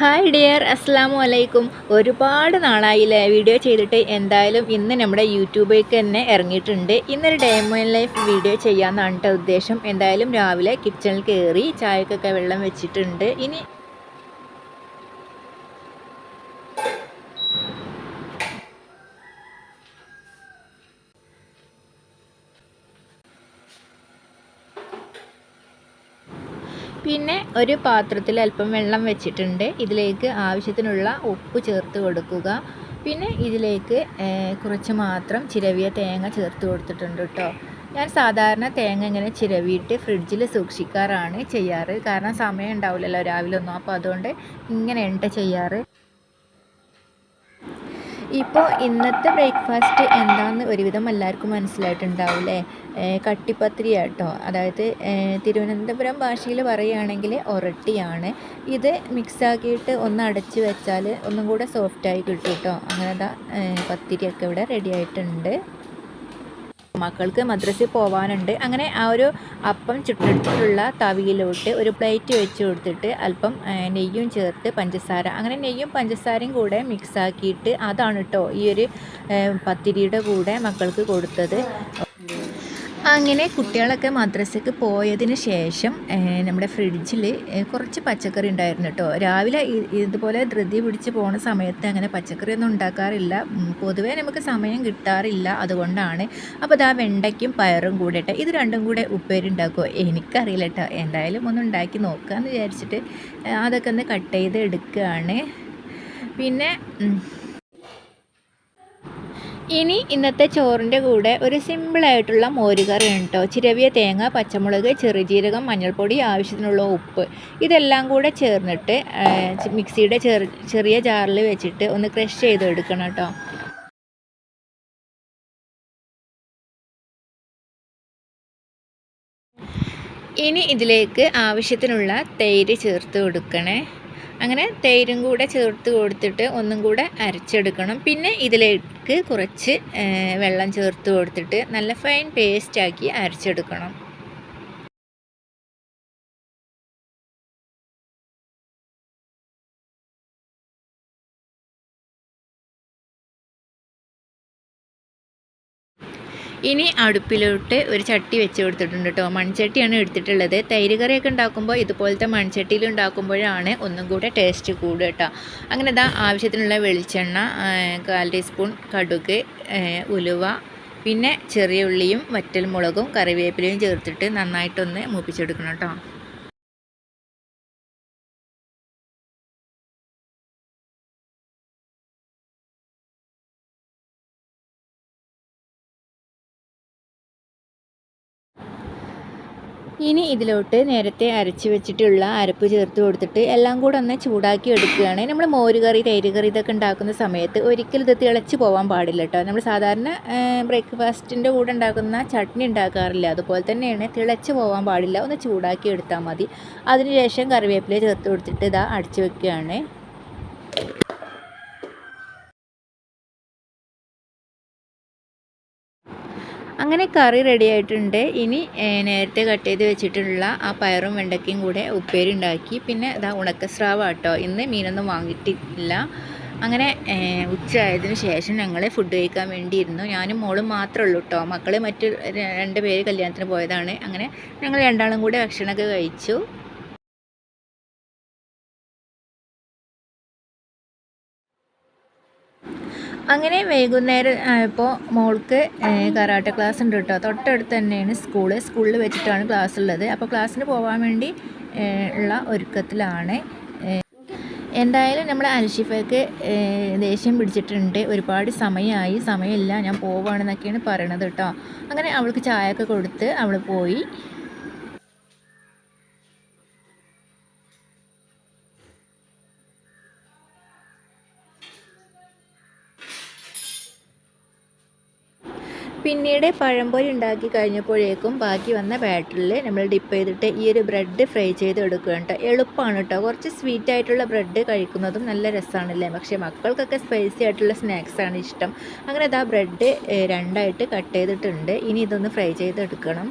Hi dear അസ്സാം വലൈക്കും ഒരുപാട് നാളായില്ലേ വീഡിയോ ചെയ്തിട്ട്. എന്തായാലും ഇന്ന് നമ്മുടെ യൂട്യൂബിലേക്ക് തന്നെ ഇറങ്ങിയിട്ടുണ്ട്. ഇന്നൊരു ഡേ മൈ ലൈഫ് വീഡിയോ ചെയ്യാമെന്നാണ് ഉദ്ദേശം. എന്തായാലും രാവിലെ കിച്ചണിൽ കയറി ചായക്കൊക്കെ വെള്ളം വെച്ചിട്ടുണ്ട്. ഇനി പിന്നെ ഒരു പാത്രത്തിൽ അല്പം വെള്ളം വെച്ചിട്ടുണ്ട്. ഇതിലേക്ക് ആവശ്യത്തിനുള്ള ഉപ്പ് ചേർത്ത് കൊടുക്കുക. പിന്നെ ഇതിലേക്ക് കുറച്ച് മാത്രം ചിരവിയ തേങ്ങ ചേർത്ത് കൊടുത്തിട്ടുണ്ട് കേട്ടോ ഞാൻ സാധാരണ തേങ്ങ ഇങ്ങനെ ചിരവിയിട്ട് ഫ്രിഡ്ജിൽ സൂക്ഷിക്കാറാണ് ചെയ്യാറ്. കാരണം സമയം ഉണ്ടാവില്ലല്ലോ രാവിലെ ഒന്നും. അപ്പോൾ അതുകൊണ്ട് ഇങ്ങനെയുണ്ട് ചെയ്യാറ്. ഇപ്പോൾ ഇന്നത്തെ ബ്രേക്ക്ഫാസ്റ്റ് എന്താണെന്ന് ഒരുവിധം എല്ലാവർക്കും മനസ്സിലായിട്ടുണ്ടാവില്ലേ? കട്ടിപ്പത്തിരി കേട്ടോ അതായത് തിരുവനന്തപുരം ഭാഷയിൽ പറയുകയാണെങ്കിൽ ഒരട്ടിയാണ് ഇത് മിക്സാക്കിയിട്ട് ഒന്ന് അടച്ച് വെച്ചാൽ ഒന്നും കൂടെ സോഫ്റ്റായി കിട്ടും കേട്ടോ അങ്ങനെ പത്തിരിയൊക്കെ ഇവിടെ റെഡി ആയിട്ടുണ്ട്. മക്കൾക്ക് മദ്രസയിൽ പോകാനുണ്ട് അങ്ങനെ ആ ഒരു അപ്പം ചുട്ടെടുത്തിട്ടുള്ള തവിയിലോട്ട് ഒരു പ്ലേറ്റ് വെച്ച് കൊടുത്തിട്ട് അല്പം നെയ്യും ചേർത്ത് പഞ്ചസാര. അങ്ങനെ നെയ്യും പഞ്ചസാരയും കൂടെ മിക്സാക്കിയിട്ട് അതാണ് കേട്ടോ ഈ ഒരു പത്തിരിയുടെ കൂടെ മക്കൾക്ക് കൊടുത്തത്. അങ്ങനെ കുട്ടികളൊക്കെ മദ്രസയ്ക്ക് പോയതിന് ശേഷം നമ്മുടെ ഫ്രിഡ്ജിൽ കുറച്ച് പച്ചക്കറി ഉണ്ടായിരുന്നു കേട്ടോ. രാവിലെ ഇതുപോലെ ധൃതി പിടിച്ച് പോണ സമയത്ത് അങ്ങനെ പച്ചക്കറി ഒന്നും ഉണ്ടാക്കാറില്ല പൊതുവേ നമുക്ക് സമയം കിട്ടാറില്ല അതുകൊണ്ടാണ്. അപ്പോൾ ഇതാ വെണ്ടയ്ക്കും പയറും കൂടെ ഇത് രണ്ടും കൂടെ ഉപ്പേരി ഉണ്ടാക്കുമോ എനിക്കറിയില്ല കേട്ടോ. എന്തായാലും ഒന്ന് ഉണ്ടാക്കി നോക്കാമെന്ന് വിചാരിച്ചിട്ട് അതൊക്കെ ഒന്ന് കട്ട് ചെയ്ത് എടുക്കുകയാണ് പിന്നെ ഇനി ഇന്നത്തെ ചോറിന്റെ കൂടെ ഒരു സിമ്പിളായിട്ടുള്ള മോരുകറിയാണ് കേട്ടോ ചിരവിയ തേങ്ങ പച്ചമുളക് ചെറുജീരകം മഞ്ഞൾപ്പൊടി ആവശ്യത്തിനുള്ള ഉപ്പ്. ഇതെല്ലാം കൂടെ ചേർന്നിട്ട് മിക്സിയുടെ ചെറിയ ജാറിൽ വെച്ചിട്ട് ഒന്ന് ക്രഷ് ചെയ്ത് എടുക്കണം കേട്ടോ ഇനി ഇതിലേക്ക് ആവശ്യത്തിനുള്ള തൈര് ചേർത്ത് കൊടുക്കണേ. അങ്ങനെ തൈരും കൂടെ ചേർത്ത് കൊടുത്തിട്ട് ഒന്നും കൂടെ അരച്ചെടുക്കണം. പിന്നെ ഇതിലേക്ക് കുറച്ച് വെള്ളം ചേർത്ത് കൊടുത്തിട്ട് നല്ല ഫൈൻ പേസ്റ്റാക്കി അരച്ചെടുക്കണം. ഇനി അടുപ്പിലോട്ട് ഒരു ചട്ടി വെച്ച് കൊടുത്തിട്ടുണ്ട് കേട്ടോ. മൺചട്ടിയാണ് എടുത്തിട്ടുള്ളത്. തൈര് കറിയൊക്കെ ഉണ്ടാക്കുമ്പോൾ ഇതുപോലത്തെ മൺചട്ടിയിൽ ഉണ്ടാക്കുമ്പോഴാണ് ഒന്നും കൂടെ ടേസ്റ്റ് കൂടുക കേട്ടോ. അങ്ങനെ ഇതാ ആവശ്യത്തിനുള്ള വെളിച്ചെണ്ണ കാൽ ടീസ്പൂൺ കടുക് ഉലുവ പിന്നെ ചെറിയ ഉള്ളിയും വറ്റൽമുളകും കറിവേപ്പിലയും ചേർത്തിട്ട് നന്നായിട്ടൊന്ന് മൂപ്പിച്ചെടുക്കണം കേട്ടോ. ഇനി ഇതിലോട്ട് നേരത്തെ അരച്ച് വെച്ചിട്ടുള്ള അരപ്പ് ചേർത്ത് കൊടുത്തിട്ട് എല്ലാം കൂടെ ഒന്ന് ചൂടാക്കി എടുക്കുകയാണ് നമ്മൾ മോരുകറി തൈര് കറി ഇതൊക്കെ ഉണ്ടാക്കുന്ന സമയത്ത് ഒരിക്കലും ഇത് തിളച്ച് പോകാൻ പാടില്ല കേട്ടോ. നമ്മൾ സാധാരണ ബ്രേക്ക്ഫാസ്റ്റിന്റെ കൂടെ ഉണ്ടാക്കുന്ന ചട്നി ഉണ്ടാക്കാറില്ല. അതുപോലെ തന്നെയാണ് തിളച്ച് പോകാൻ പാടില്ല. ഒന്ന് ചൂടാക്കി എടുത്താൽ മതി. അതിനുശേഷം കറിവേപ്പില ചേർത്ത് കൊടുത്തിട്ട് ഇതാ അടിച്ച് വെക്കുകയാണ്. അങ്ങനെ കറി റെഡി ആയിട്ടുണ്ട്. ഇനി നേരത്തെ കട്ട് ചെയ്ത് വെച്ചിട്ടുള്ള ആ പയറും വെണ്ടയ്ക്കയും കൂടെ ഉപ്പേരി ഉണ്ടാക്കി പിന്നെ ഇതാ ഉണക്കസ്രാവ് കേട്ടോ ഇന്ന് മീനൊന്നും വാങ്ങിയിട്ടില്ല. അങ്ങനെ ഉച്ചയായതിനു ശേഷം ഞങ്ങൾ ഫുഡ് കഴിക്കാൻ വേണ്ടിയിരുന്നു. ഞാനും മോളും മാത്രമേ ഉള്ളൂ കേട്ടോ മക്കൾ മറ്റു രണ്ട് പേര് കല്യാണത്തിന് പോയതാണ്. അങ്ങനെ ഞങ്ങൾ രണ്ടാളും കൂടെ ഭക്ഷണമൊക്കെ കഴിച്ചു. അങ്ങനെ വൈകുന്നേരം ആയപ്പോൾ മോൾക്ക് കരാട്ടെ ക്ലാസ് ഉണ്ട് കേട്ടോ തൊട്ടടുത്ത് തന്നെയാണ് സ്കൂൾ. സ്കൂളിൽ വെച്ചിട്ടാണ് ക്ലാസ് ഉള്ളത് അപ്പോൾ ക്ലാസ്സിന് പോകാൻ വേണ്ടി ഉള്ള ഒരുക്കത്തിലാണ്. എന്തായാലും നമ്മൾ അൽഷിഫയ്ക്ക് ദേഷ്യം പിടിച്ചിട്ടുണ്ട്. ഒരുപാട് സമയമായി സമയമില്ല ഞാൻ പോവുകയാണെന്നൊക്കെയാണ് പറയണത് കേട്ടോ അങ്ങനെ അവൾക്ക് ചായയൊക്കെ കൊടുത്ത് അവൾ പോയി. പിന്നീട് പഴംപൊരി ഉണ്ടാക്കി കഴിഞ്ഞപ്പോഴേക്കും ബാക്കി വന്ന ബാറ്ററിൽ നമ്മൾ ഡിപ്പ് ചെയ്തിട്ട് ഈ ഒരു ബ്രെഡ് ഫ്രൈ ചെയ്ത് എടുക്കുകയാണ് കേട്ടോ. എളുപ്പമാണ് കേട്ടോ. കുറച്ച് സ്വീറ്റ് ആയിട്ടുള്ള ബ്രെഡ് കഴിക്കുന്നതും നല്ല രസമാണല്ലേ പക്ഷേ മക്കൾക്കൊക്കെ സ്പൈസി ആയിട്ടുള്ള സ്നാക്സാണ് ഇഷ്ടം. അങ്ങനെ ഇതാ ബ്രെഡ് രണ്ടായിട്ട് കട്ട് ചെയ്തിട്ടുണ്ട്. ഇനി ഇതൊന്ന് ഫ്രൈ ചെയ്തെടുക്കണം.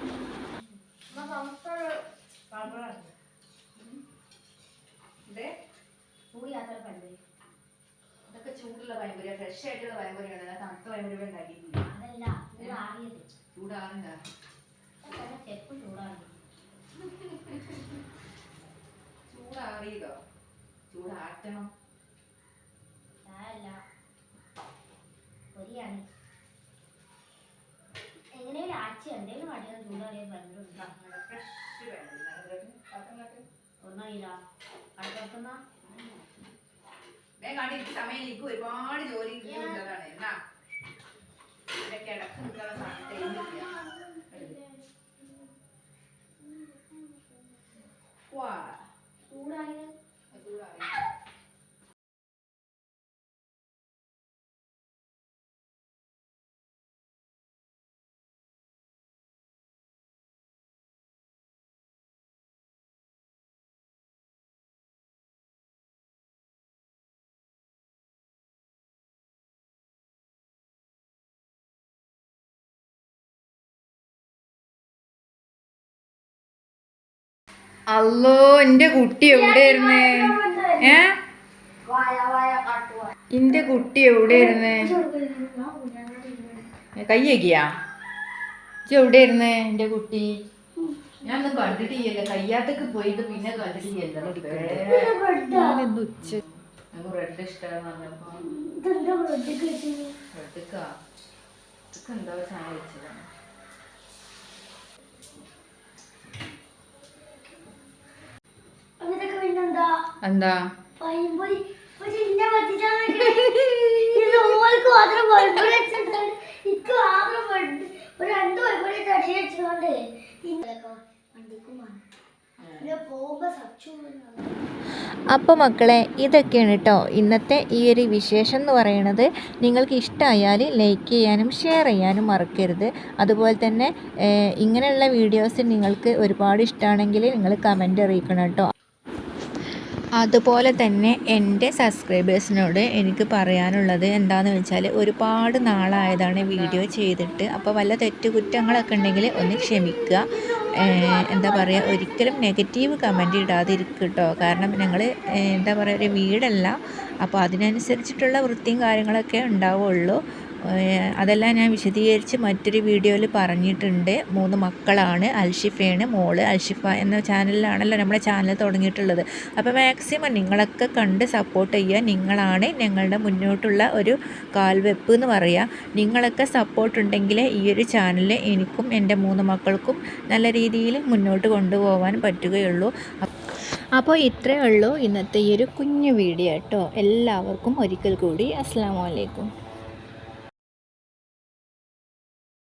ഫ്രഷ് ആയിട്ടുള്ള പഴംപൊരിയാണ് തണുത്ത പഴംപൊരി ഉണ്ടാക്കിയിട്ടില്ല അതല്ല ചൂട് ആറിയത് ചൂടാറുണ്ടോ ചെപ്പ് ചൂടാറി ചൂടാറിയതോ? ചൂടാറ്റണം. പൊരിയാണ്. എങ്ങനെയും ആച്ചി എന്തെങ്കിലും അടിയാൽ ചൂടാറിയ പണ്ടുണ്ടാ ഫ്രഷ് വേണം. ഒന്നറിയില്ല അടുത്തടുത്തുന്ന വേഗം എനിക്ക് സമയം എനിക്ക് ഒരുപാട് ജോലി ഉള്ളതാണ്. എന്നാ? ഇവിടെ കിടക്ക് നിൽക്കുന്ന സമയത്ത് എഴുന്നില്ല അല്ലോ എന്റെ കുട്ടി എവിടെയായിരുന്നേ? ഏ? വായ വായ കാട്ടുവാ എന്റെ കുട്ടി എവിടെയായിരുന്നേ? കയ്യേക്കിയാ ഇജ്ജ് എവിടെയായിരുന്നേ എന്റെ കുട്ടി? ഞാൻ കണ്ടിട്ടില്ല കയ്യാത്തൊക്കെ പോയിട്ട് പിന്നെ കണ്ടിട്ടില്ല ഉച്ച നമുക്ക് റെഡ് ഇഷ്ടമാണെന്ന് റെഡ് റെഡ്ക്കാ ഇതൊക്കെ എന്താ സാധനം വെച്ചതാണ് അതിനൊക്കെ പിന്നെന്താ എന്താ പൈമ്പൊരി പക്ഷെ ഇന്നെ പറ്റിച്ചാൽ ഇത് ഓൾക്ക് മാത്രം പൈമ്പൊരി വെച്ചിട്ടുണ്ട് ഇക്ക് മാത്രം പണ്ട് ഒരു രണ്ട് പൈമ്പൊരി തടി വെച്ചുകൊണ്ട് ഇന്നലൊക്കെ വണ്ടിക്കും വേണം പിന്നെ പോകുമ്പോ സച്ചു അപ്പോൾ മക്കളെ ഇതൊക്കെയാണ് കേട്ടോ ഇന്നത്തെ ഈ ഒരു വിശേഷം എന്ന് പറയുന്നത് നിങ്ങൾക്ക് ഇഷ്ടമായാൽ ലൈക്ക് ചെയ്യാനും ഷെയർ ചെയ്യാനും മറക്കരുത്. അതുപോലെ തന്നെ ഇങ്ങനെയുള്ള വീഡിയോസ് നിങ്ങൾക്ക് ഒരുപാട് ഇഷ്ടമാണെങ്കിൽ നിങ്ങൾ കമന്റ് അറിയിക്കണം കേട്ടോ അതുപോലെ തന്നെ എന്റെ സബ്സ്ക്രൈബേഴ്സിനോട് എനിക്ക് പറയാനുള്ളത് എന്താണെന്ന് വെച്ചാൽ ഒരുപാട് നാളായതാണ് വീഡിയോ ചെയ്തിട്ട്. അപ്പോൾ വല്ല തെറ്റുകുറ്റങ്ങളൊക്കെ ഉണ്ടെങ്കിൽ ഒന്ന് ക്ഷമിക്കുക. എന്താ പറയുക ഒരിക്കലും നെഗറ്റീവ് കമന്റ് ഇടാതിരിക്കും കേട്ടോ കാരണം ഞങ്ങൾ എന്താ പറയുക ഒരു വീടല്ല. അപ്പോൾ അതിനനുസരിച്ചിട്ടുള്ള വൃത്തിയും കാര്യങ്ങളൊക്കെ ഉണ്ടാവുള്ളൂ. അതെല്ലാം ഞാൻ വിശദീകരിച്ച് മറ്റൊരു വീഡിയോയിൽ പറഞ്ഞിട്ടുണ്ട്. മൂന്ന് മക്കളാണ് അൽഷിഫയാണ് മോൾ. അൽഷിഫ എന്ന ചാനലിലാണല്ലോ നമ്മുടെ ചാനൽ തുടങ്ങിയിട്ടുള്ളത്. അപ്പോൾ മാക്സിമം നിങ്ങളൊക്കെ കണ്ട് സപ്പോർട്ട് ചെയ്യുക. നിങ്ങളാണ് ഞങ്ങളുടെ മുന്നോട്ടുള്ള ഒരു കാൽവെപ്പ് എന്ന് പറയുക. നിങ്ങളൊക്കെ സപ്പോർട്ട് ഉണ്ടെങ്കിൽ ഈ ഒരു ചാനൽ എനിക്കും എന്റെ മൂന്ന് മക്കൾക്കും നല്ല രീതിയിൽ മുന്നോട്ട് കൊണ്ടുപോകാൻ പറ്റുകയുള്ളൂ. അപ്പോൾ ഇത്രയേ ഉള്ളൂ ഇന്നത്തെ ഈ ഒരു കുഞ്ഞു വീഡിയോ കേട്ടോ. എല്ലാവർക്കും ഒരിക്കൽ കൂടി അസ്സാം വലൈക്കും